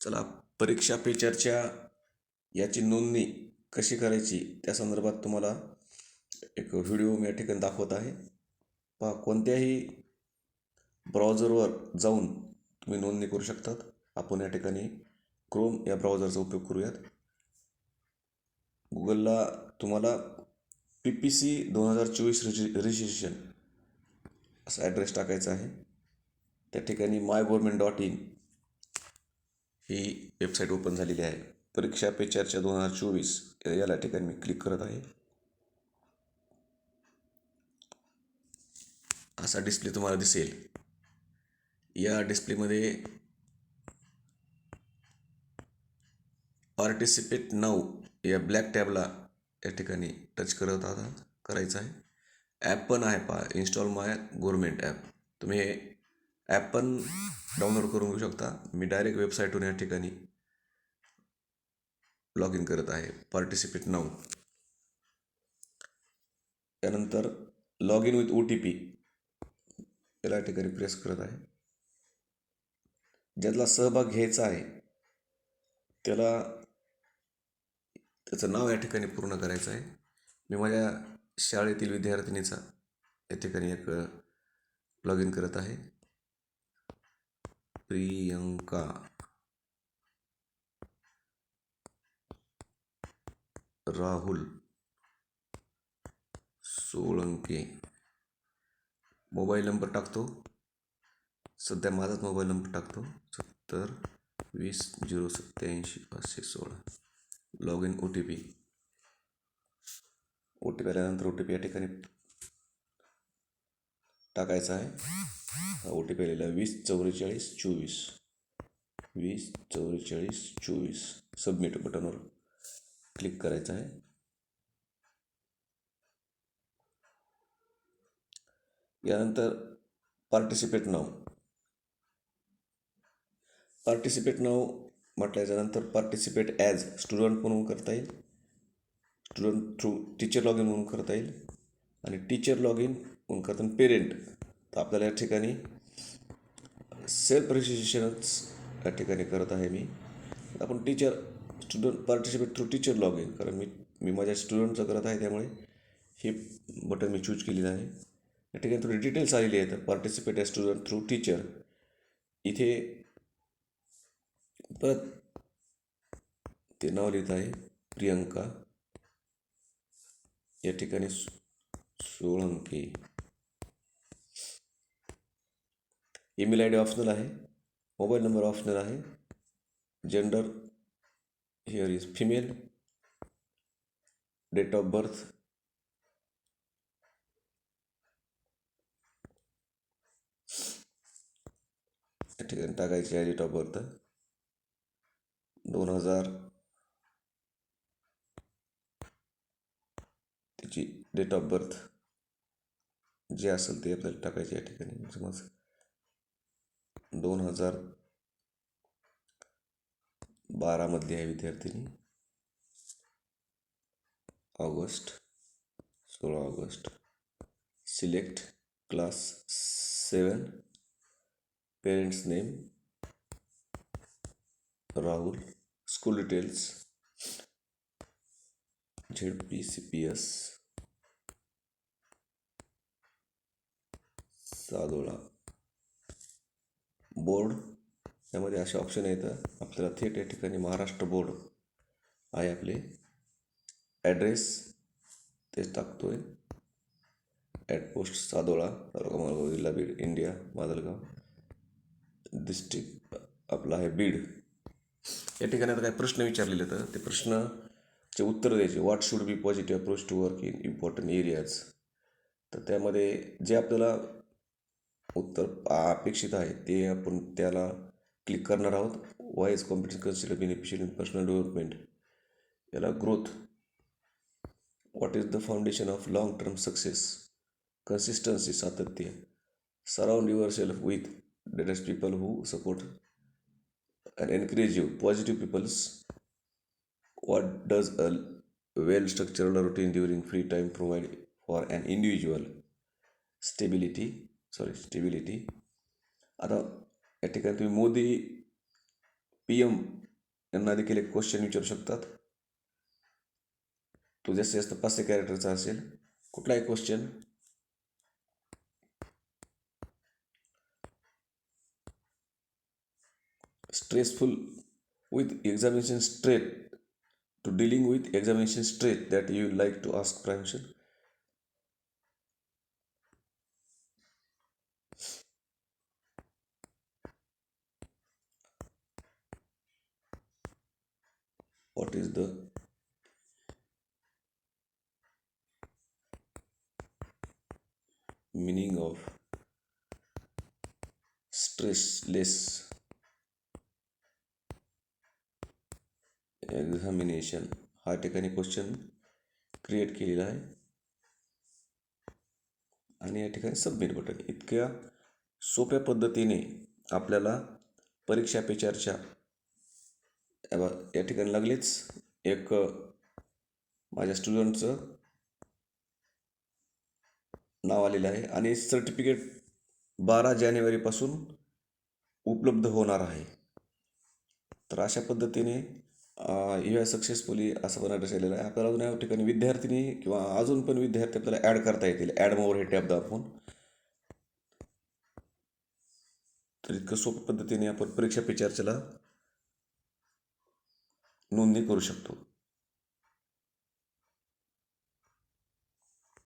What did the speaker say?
चला परीक्षा पे चर्चा याची नोंदणी कशी करायची? त्या संदर्भात तुम्हाला एक व्हिडिओ मी या ठिकाणी दाखवत आहे. पहा कोणत्याही ब्राउझरवर जाऊन तुम्ही नोंदणी करू शकतात. आपण या ठिकाणी क्रोम या ब्राउझरचा उपयोग करूयात. गुगलला तुम्हाला पी पी सी दोन हजार चोवीस रजि रजिस्ट्रेशन असा ॲड्रेस टाकायचा आहे. त्या ठिकाणी माय गव्हर्मेंट डॉट इन ही वेबसाईट ओपन झालेली आहे. परीक्षा पे चर्चा दोन हजार चोवीस याला ठिकाणी मी क्लिक करत आहे. असा डिस्प्ले तुम्हाला दिसेल. या डिस्प्लेमध्ये पार्टिसिपेट नाऊ या ब्लॅक टॅबला या ठिकाणी टच करत आहात करायचं आहे. ॲप पण आहे पहा इन्स्टॉल माय गव्हर्मेंट ॲप तुम्ही हे ॲप पण डाउनलोड करून घेऊ शकता. मी डायरेक्ट वेबसाईटवरून या ठिकाणी लॉग इन करत आहे. पार्टिसिपेट नाऊ त्यानंतर log in with O T P याला या ठिकाणी प्रेस करत आहे. ज्यातला सहभाग घ्यायचा आहे त्याला त्याचं नाव या ठिकाणी पूर्ण करायचं आहे. मी माझ्या शाळेतील विद्यार्थिनीचा या ठिकाणी एक लॉग इन करत आहे. प्रियंका. राहुल. सोळंके. मोबाईल नंबर टाकतो. सध्या माझाच मोबाईल नंबर टाकतो. सत्तर वीस झिरो सत्त्याऐंशी पाचशे सोळा. Log in O T P. O T P आल्यानंतर ओ टी पी या ठिकाणी टाकायचा आहे. हा ओ टी पी आलेला वीस चौवेचाळीस चोवीस. वीस चौवेचाळीस चोवीस. सबमिट बटनवर क्लिक करायचं आहे. यानंतर पार्टिसिपेट नाव. पार्टिसिपेट नाव म्हटल्याच्यानंतर पार्टिसिपेट ॲज स्टुडंट म्हणून करता येईल. Student through teacher log in म्हणून करता येईल. आणि टीचर लॉग इन म्हणून करताना पेरेंट तर आपल्याला या ठिकाणी सेल्फ रजिस्ट्रेशनच या ठिकाणी करत आहे मी. आपण teacher student participate through teacher log in कारण मी मी माझ्या स्टुडंटचं करत आहे त्यामुळे हे बटन मी चूज केलेलं आहे. या ठिकाणी थोडी डिटेल्स आलेली आहेत. Participate as student through teacher इथे परत ते नाव लिहित आहे प्रियंका. या ठिकाणी Solanke. Email I D optional आहे मोबाईल नंबर ऑप्शनल आहे gender here is female date of birth या ठिकाणी टाकायची आहे डेट ऑफ बर्थ. दोन हजार त्याची डेट ऑफ बर्थ जे असेल ते आपल्याला टाकायची या ठिकाणी. समज दोन हज़ार बारामध्ये आहे विद्यार्थिनी. ऑगस्ट, सोळा August. Select class seven. Parents name Rahul. School details Z P C P S Sadola. Board यामध्ये असे ऑप्शन येतं आपल्याला थेट या ठिकाणी महाराष्ट्र बोर्ड आहे आपले. ॲड्रेस तेच टाकतो आहे ॲट पोस्ट सादोळा तालुका मालगाव जिल्हा बीड इंडिया माजलगाव. डिस्ट्रिक्ट आपला आहे बीड. या ठिकाणी आता काही प्रश्न विचारलेले तर ते प्रश्नचे उत्तर द्यायचे. What should be positive approach to work in important areas तर त्यामध्ये जे आपल्याला उत्तर अपेक्षित आहे. ते आपण त्याला क्लिक करणार आहोत. Wise competence consider beneficial in personal development याला growth what is the foundation of long term success consistency सातत्य. Surround yourself with detest people who support and encourage you positive peoples what does a well structural routine during free time provide for an individual stability sorry stability आता या ठिकाणी तुम्ही Modi P M यांना देखील एक question विचारू शकतात तो जास्तीत जास्त पाचशे कॅरेक्टरचा असेल कुठलाही question stressful with examination straight to dealing with examination straight that you like to ask Pranshu. What is the meaning of stressless examination हा ठिकाणी क्वेश्चन क्रिएट केलेला आहे. आणि या ठिकाणी सबमिट बटन इतक्या सोप्या पद्धतीने आपल्याला परीक्षा पे चर्चा बा- या ठिकाणी लागलीच. एक माझ्या स्टुडंटचं नाव आलेलं आहे आणि सर्टिफिकेट बारा जानेवारीपासून उपलब्ध होणार आहे. तर अशा पद्धतीने यू आय सक्सेसफुली असं पण ॲड्रेस आलेला आहे. आपल्याला अजून या ठिकाणी विद्यार्थिनी किंवा अजून पण विद्यार्थी आपल्याला ॲड करता येतील. ॲड मोवर हे टॅब दाखवून. तर इतकं सोप्या पद्धतीने आपण परीक्षा पे चर्चेला नोंदणी करू शकतो.